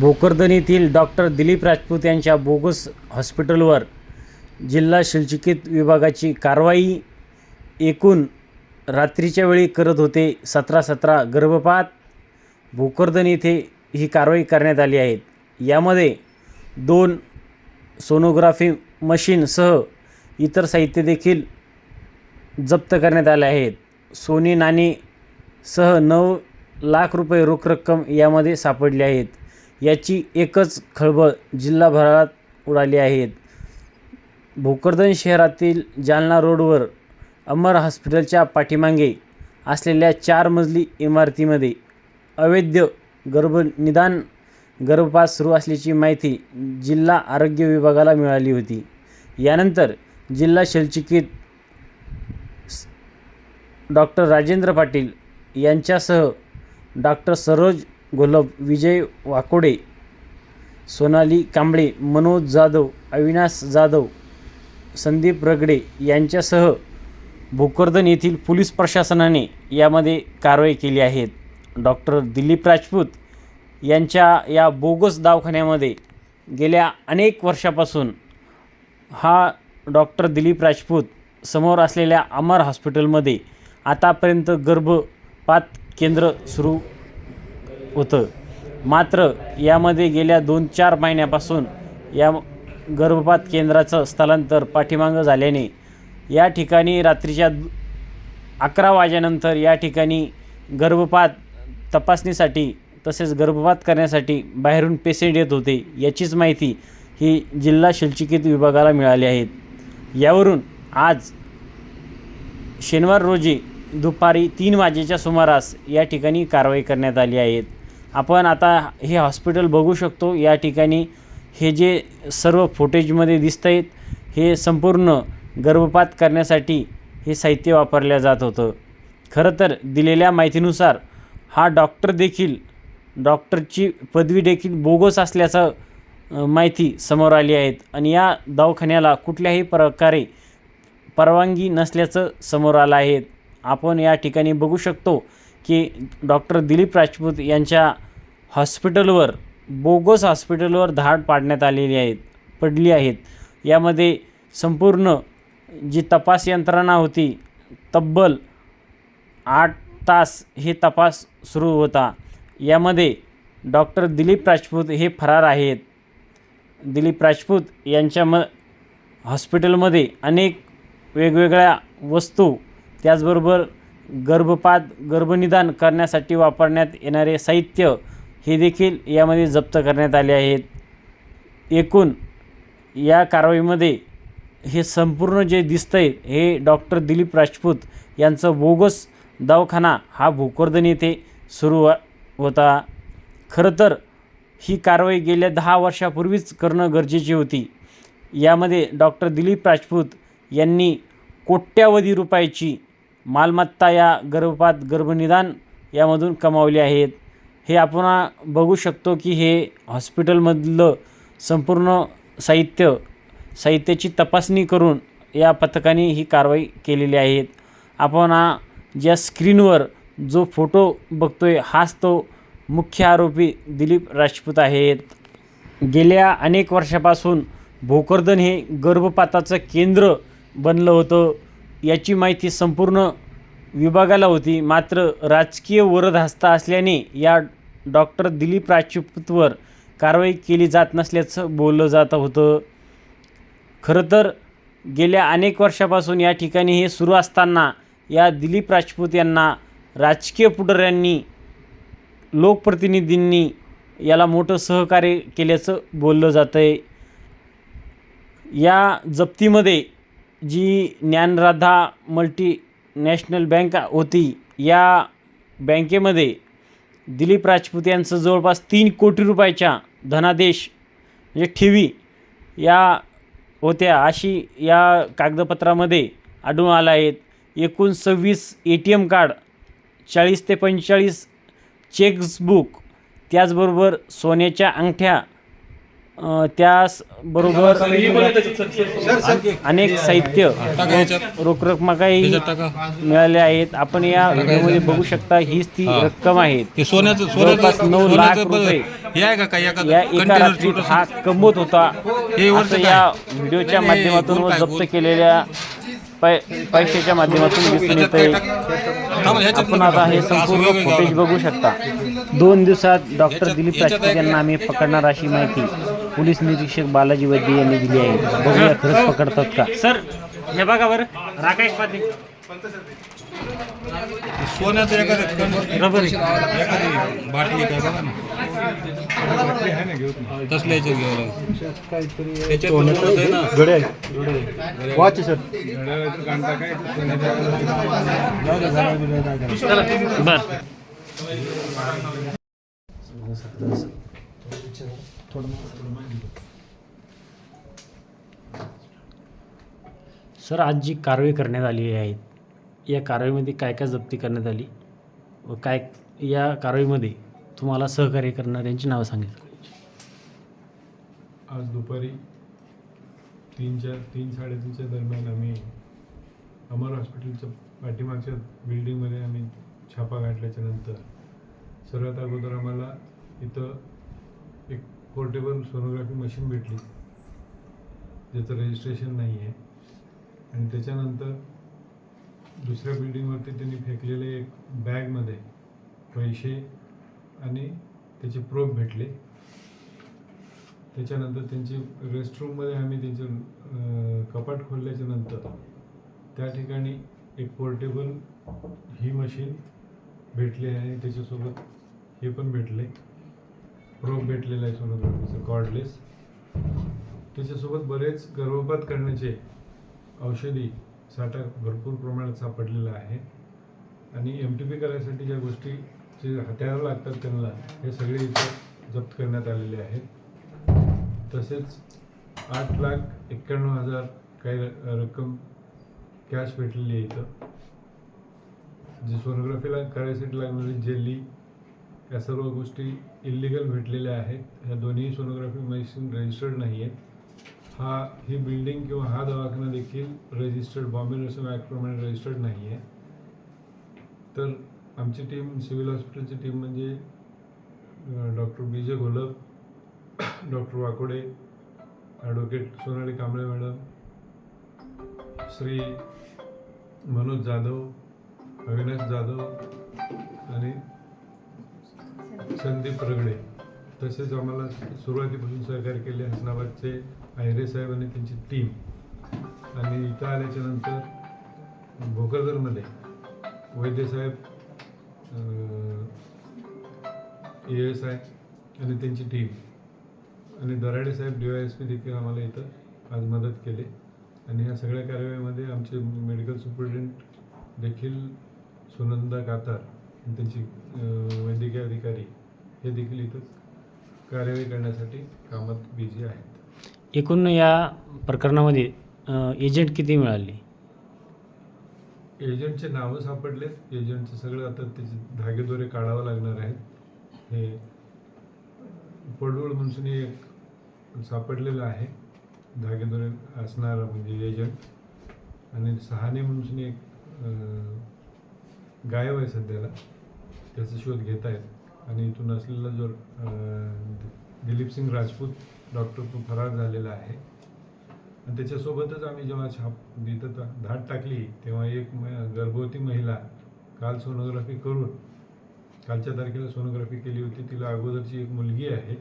भोकरदनीतील doctor Dilip Rajput यांच्या bogus हॉस्पिटलवर जिल्हा शल्यचिकित विभागाची कारवाई एकूण रात्रीच्या वेळी करत होते सतरा सतरा गर्भपात. भोकरदन येथे ही कारवाई करण्यात आली आहे. यामध्ये दोन सोनोग्राफी मशीनसह इतर साहित्य देखील जप्त करण्यात आले आहेत. सोने नाणे सह नऊ लाख रुपये रोख रक्कम यामध्ये सापडली आहेत. याची एकच खळबळ जिल्हाभरात उडाली आहेत भोकरदन शहरातील जालना रोडवर अमर हॉस्पिटलच्या पाठीमागे असलेल्या चार मजली इमारतीमध्ये अवैध गर्भनिदान गर्भपात सुरू असल्याची माहिती जिल्हा आरोग्य विभागाला मिळाली होती. यानंतर जिल्हा शल्यचिकित डॉक्टर राजेंद्र पाटील यांच्यासह डॉक्टर सरोज गोलभ विजय वाकोडे सोनाली कांबळे मनोज जाधव अविनाश जाधव संदीप रगडे यांच्यासह भोकरदन येथील पोलीस प्रशासनाने यामध्ये कारवाई केली आहे. डॉक्टर दिलीप राजपूत यांच्या या बोगस दवाखान्यामध्ये गेल्या अनेक वर्षापासून हा डॉक्टर दिलीप राजपूत समोर असलेल्या अमर हॉस्पिटलमध्ये आतापर्यंत गर्भपात केंद्र सुरू होतं. मात्र यामध्ये गेल्या दोन चार महिन्यापासून या गर्भपात केंद्राचं स्थलांतर पाठीमागं झाल्याने या ठिकाणी रात्रीच्या अकरा वाजेनंतर या ठिकाणी गर्भपात तपासणीसाठी तसेच गर्भपात करण्यासाठी बाहेरून पेशंट येत होते याचीच माहिती ही जिल्हा शल्चिकित विभागाला मिळाली आहेत यावरून आज शनिवार रोजी दुपारी तीन वाजेच्या सुमारास या ठिकाणी कारवाई करण्यात आली आहेत आपण आता हे हॉस्पिटल बघू शकतो. या ठिकाणी हे जे सर्व फुटेजमध्ये दिसत आहेत हे संपूर्ण गर्भपात करण्यासाठी हे साहित्य वापरलं जात होतं. खरं तर दिलेल्या माहितीनुसार हा डॉक्टर देखील डॉक्टरची पदवी देखील बोगस असल्याचं माहिती समोर आली आहेत आणि या दवाखान्याला कुठल्याही प्रकारे परवानगी नसल्याचं समोर आलं आहे. आपण या ठिकाणी बघू शकतो की डॉक्टर दिलीप राजपूत यांच्या हॉस्पिटलवर बोगस हॉस्पिटलवर धाड पाडण्यात आलेली आहेत पडली आहेत. यामध्ये संपूर्ण जी तपास यंत्रणा होती तब्बल आठ तास हे तपास सुरू होता. यामध्ये डॉक्टर दिलीप राजपूत हे फरार आहेत. दिलीप राजपूत यांच्या म हॉस्पिटलमध्ये अनेक वेगवेगळ्या वस्तू त्याचबरोबर गर्भपात गर्भनिदान करण्यासाठी वापरण्यात येणारे साहित्य हे देखील यामध्ये जप्त करण्यात आले आहेत. एकूण या कारवाईमध्ये हे संपूर्ण जे दिसतं आहे हे डॉक्टर दिलीप राजपूत यांचं बोगस दवाखाना हा भोकरदन येथे सुरू होता. खरं तर ही कारवाई गेल्या दहा वर्षापूर्वीच करणं गरजेची होती. यामध्ये डॉक्टर दिलीप राजपूत यांनी कोट्यावधी रुपयाची मालमत्ता या गर्भपात गर्भनिदान यामधून कमावली आहेत. हे आपण बघू शकतो की हे हॉस्पिटलमधलं संपूर्ण साहित्य साहित्याची तपासणी करून या पथकाने ही कारवाई केलेली आहेत आपण ज्या स्क्रीनवर जो फोटो बघतो आहे हाच तो मुख्य आरोपी दिलीप राजपूत आहेत. गेल्या अनेक वर्षापासून भोकरदन हे गर्भपाताचं केंद्र बनलं होतं. याची माहिती संपूर्ण विभागाला होती. मात्र राजकीय वरदहस्ता असल्याने या डॉक्टर दिलीप राजपूतवर कारवाई केली जात नसल्याचं बोललं जात होतं. खरं तर गेल्या अनेक वर्षापासून या ठिकाणी हे सुरू असताना या दिलीप राजपूत यांना राजकीय पुढाऱ्यांनी लोकप्रतिनिधींनी याला मोठं सहकार्य केल्याचं बोललं जातं आहे या जप्तीमध्ये जी ज्ञानराधा मल्टी नॅशनल बँक होती या बँकेमध्ये दिलीप राजपूत यांचं जवळपास तीन कोटी रुपयाच्या धनादेश म्हणजे ठेवी या होत्या. अशी या कागदपत्रामध्ये आढळून आल्या आहेत एकूण सव्वीस ए टी एम कार्ड चाळीस ते पंचेचाळीस चेक्सबुक त्याचबरोबर सोन्याच्या अंगठ्या त्यास बरोबर अनेक साहित्य रोख रक्कमा काही मिळाले आहेत. आपण या व्हिडिओमध्ये बघू शकता हीच ती रक्कम आहे. हे सोन्याचं जवळपास सोन्याचं नऊ लाख रुपये. हे आहे का काही या एका कंटेनर रात्रीत हा कमवत होता. असं काय? या व्हिडिओच्या माध्यमातून व जप्त? केलेल्या पै पैशाच्या माध्यमातून दिसून येत आहे आपण आता हे संपूर्ण फुटेज बघू शकता. दोन दिवसात डॉक्टर दिलीप राजपूत यांना आम्ही पकडणार अशी माहिती. पोलीस निरीक्षक बालाजी वैद्य यांनी दिली आहे. बघूया खरंच पकडतात का? सर हे बघा बरं. राका एक पाते. सोन्याचं एखादं रबर. एखादी बाटली काय बघा ना. तसल्या याच्यात घ्यावं लागेल त्याच्यात पण मोठं आहे. ना वाच सर. बर. सर आज जी कारवाई करण्यात आली आहे या कारवाईमध्ये काय काय जप्ती करण्यात आली व काय या कारवाईमध्ये तुम्हाला सहकार्य करणाऱ्यांची नावं सांगितलं आज दुपारी तीनच्या तीन साडेतीनच्या दरम्यान आम्ही अमर हॉस्पिटलच्या पाठीमागच्या बिल्डिंगमध्ये आम्ही छापा घातल्याच्या नंतर सर्वात अगोदर आम्हाला इथं पोर्टेबल सोनोग्राफी मशीन भेटली. ज्याचं रजिस्ट्रेशन नाही आहे आणि त्याच्यानंतर दुसऱ्या बिल्डिंगवरती त्यांनी फेकलेले एक बॅगमध्ये पैसे आणि त्याचे प्रोब भेटले. त्याच्यानंतर त्यांची रेस्टरूममध्ये आम्ही त्यांचं कपाट खोलल्याच्या नंतर त्या ठिकाणी एक पोर्टेबल ही मशीन भेटली आणि त्याच्यासोबत हे पण भेटले. रोग भेटलेला आहे सोनोग्राफीचं कॉर्डलेस त्याच्यासोबत बरेच गर्भपात करण्याचे औषधी साठा भरपूर प्रमाणात सापडलेला आहे. आणि एम टी पी करायसाठी ज्या गोष्टी जे हत्यार लागतात त्यांना हे सगळे इथं जप्त करण्यात आलेले आहेत. तसेच आठ लाख एक्क्याण्णव हजार काही र- रक्कम कॅश भेटलेली आहे इथं. जे सोनोग्राफीला करायसाठी लागणारी जेली या सर्व गोष्टी इलिगल भेटलेल्या आहेत. ह्या दोन्ही सोनोग्राफी मशीन रजिस्टर्ड नाही आहेत हा ही बिल्डिंग किंवा हा दवाखाना देखील रजिस्टर्ड बॉम्बे नर्सिंग ॲक्टप्रमाणे रजिस्टर्ड नाही आहे तर आमची टीम सिव्हिल हॉस्पिटलची टीम म्हणजे doctor B J Gholap doctor Wakode advocate Sonali Kamble madam Shri Manoj Jadhav Avinash Jadhav आणि संदीप रगडे. तसेच आम्हाला सुरुवातीपासून सहकार्य केले हसनाबादचे आयरे साहेब आणि त्यांची टीम आणि इथं आल्याच्यानंतर भोकरदरमध्ये वैद्यसाहेब ए एस आय आणि त्यांची टीम आणि दराडे साहेब डी वाय एस पी देखील आम्हाला इथं आज मदत केली. आणि ह्या सगळ्या कार्यवाहीमध्ये आमचे मेडिकल सुपरिटेंडेंट देखील सुनंदा कातार त्यांची वैद्यकीय अधिकारी हे देखील इथं कार्यवाही करण्यासाठी कामात बिझी आहेत. एकूण या प्रकरणामध्ये एजंट किती मिळाले? एजंटचे नावं सापडलेत. एजंटचं सगळं आता त्याचे धागेदोरे काढावं लागणार आहेत. हे पडवळ म्हणून एक सापडलेलं आहे. धागेदोरे असणारा म्हणजे एजंट आणि सहाने म्हणून एक गायब आहे सध्याला. त्याचा शोध घेत आहेत. आणि इथून असलेला जो दिलीप सिंग राजपूत डॉक्टर तो फरार झालेला आहे. आणि त्याच्यासोबतच आम्ही जेव्हा छाप इथं ता- धाड टाकली तेव्हा एक म गर्भवती महिला काल सोनोग्राफी करून कालच्या तारखेला सोनोग्राफी केली होती. तिला अगोदरची एक मुलगी आहे.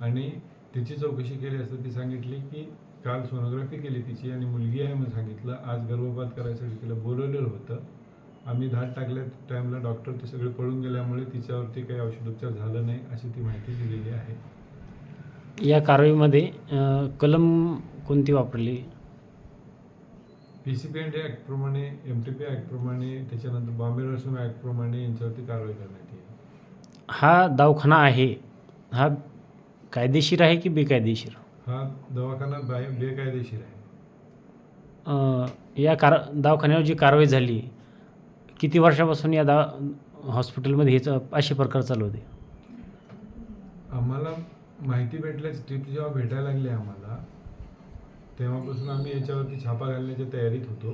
आणि तिची चौकशी केली असता ती सांगितली की काल सोनोग्राफी केली तिची आणि मुलगी आहे म्हणून सांगितलं. आज गर्भपात करायसाठी तिला बोलवलेलं होतं. आम्ही धाड टाकल्या टाईमला डॉक्टर ते सगळे पळून गेल्यामुळे तिच्यावरती काही औषधोपचार झालं नाही अशी ती माहिती दिलेली आहे. या कारवाईमध्ये कलम कोणती वापरली? पी सी पी एंड ॲक्टप्रमाणे एम टी पी ॲक्टप्रमाणे त्याच्यानंतर बॉम्बे नर्सिंग ॲक्टप्रमाणे यांच्यावरती कारवाई करण्यात येईल. हा दवाखाना आहे. हा कायदेशीर आहे की बेकायदेशीर? हा दवाखाना बाय बेकायदेशीर आहे. या कार दवाखान्यावर जी कारवाई झाली किती वर्षापासून या दवा हॉस्पिटलमध्ये हेच असे प्रकार चालू होते? आम्हाला माहिती भेटल्याच टिप जेव्हा भेटायला लागली आम्हाला तेव्हापासून आम्ही याच्यावरती छापा घालण्याच्या तयारीत होतो.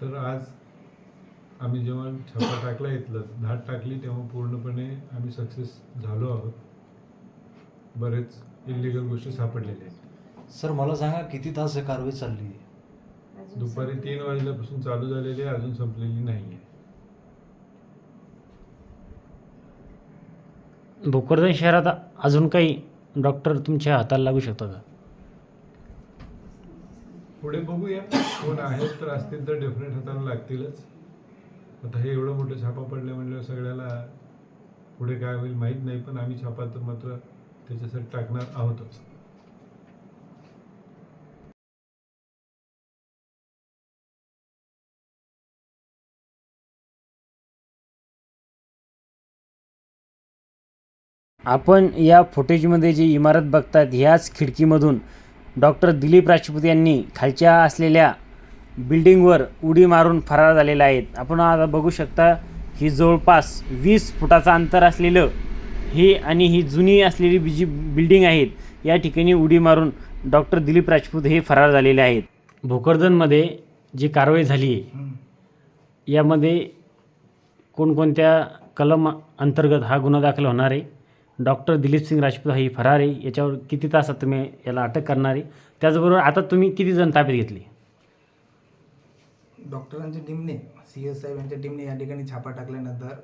तर आज आम्ही जेव्हा छापा टाकला इथलं धाड टाकली तेव्हा पूर्णपणे आम्ही सक्सेस झालो आहोत. बरेच इलिगल गोष्टी सापडलेल्या आहेत. सर मला सांगा किती तास हे कारवाई चालली? आहे दुपारी तीन वाजल्यापासून चालू झालेली आहे अजून संपलेली नाही आहे भोकरदन शहरात अजून काही डॉक्टर तुमच्या हाताला लागू शकतो का? पुढे बघूया. कोण आहेत तर असतील तर डेफिनेट हाताला लागतीलच. आता हे एवढं मोठं छापा पडलं म्हणल्यावर सगळ्याला पुढे काय होईल माहीत नाही पण आम्ही छापा तर मात्र त्याच्यासाठी टाकणार आहोतच. आपण या फुटेजमध्ये जी इमारत बघतात ह्याच खिडकीमधून डॉक्टर दिलीप राजपूत यांनी खालच्या असलेल्या बिल्डिंगवर उडी मारून फरार झालेला आहेत. आपण आता बघू शकता ही जवळपास वीस फुटाचं अंतर असलेलं हे आणि ही जुनी असलेली बी जी बिल्डिंग आहेत या ठिकाणी उडी मारून डॉक्टर दिलीप राजपूत हे फरार झालेले आहेत. भोकरदनमध्ये जी कारवाई झाली आहे यामध्ये कोणकोणत्या कलम अंतर्गत हा गुन्हा दाखल होणार आहे? डॉक्टर दिलीप सिंग राजपूत ही फरार आहे. याच्यावर किती तासात तुम्ही याला अटक करणार? आहे त्याचबरोबर आता तुम्ही किती जण ताब्यात घेतली? डॉक्टरांच्या टीमने सी एस साहेब यांच्या टीमने या ठिकाणी छापा टाकल्यानंतर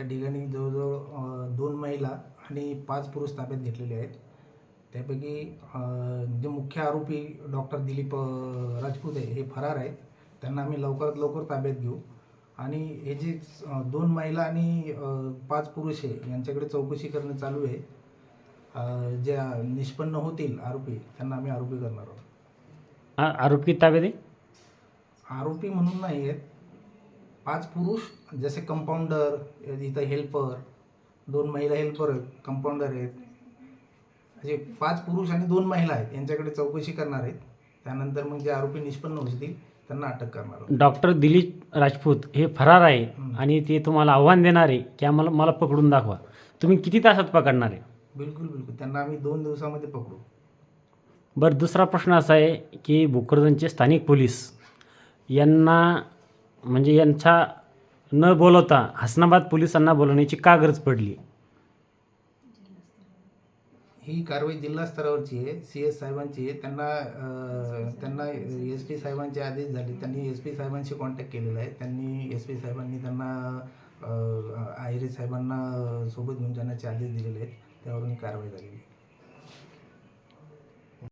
या ठिकाणी जवळजवळ दोन महिला आणि पाच पुरुष ताब्यात घेतलेले आहेत. त्यापैकी जे मुख्य आरोपी डॉक्टर दिलीप राजपूत आहे हे फरार आहेत. त्यांना आम्ही लवकरात लवकर ताब्यात घेऊ. आणि हे जे दोन महिला आणि पाच पुरुष आहे यांच्याकडे चौकशी करणं चालू आहे. अं, जे निष्पन्न होतील आरोपी त्यांना आम्ही आरोपी करणार आहोत. आरोपी ताब्यात आरोपी म्हणून नाही आहेत. पाच पुरुष जसे कंपाऊंडर इथं हेल्पर दोन महिला हेल्पर आहेत कंपाऊंडर आहेत. असे पाच पुरुष आणि दोन महिला आहेत यांच्याकडे चौकशी करणार आहेत. त्यानंतर मग जे आरोपी निष्पन्न होतील त्यांना अटक करणार आहोत. डॉक्टर दिलीप राजपूत हे फरार आहे. आणि ते तुम्हाला आव्हान देणार आहे की आम्हाला मला पकडून दाखवा. तुम्ही किती तासात पकडणार आहे? बिलकुल बिलकुल. त्यांना आम्ही दोन दिवसामध्ये पकडू. बरं दुसरा प्रश्न असा आहे की भोकरदनचे स्थानिक पोलीस यांना म्हणजे यांचा न बोलवता हसनाबाद पोलिसांना बोलवण्याची का गरज पडली? ही कारवाई जिल्हा स्तरावरची आहे सी एस साहेबांची आहे. त्यांना त्यांना एस पी साहेबांचे आदेश झाले. त्यांनी एस पी साहेबांशी कॉन्टॅक्ट केलेला आहे. त्यांनी एस पी साहेबांनी त्यांना अं, आहिरे साहेबांना सोबत घेऊन जाण्याचे आदेश दिलेले आहेत. त्यावरून ही कारवाई झालेली आहे.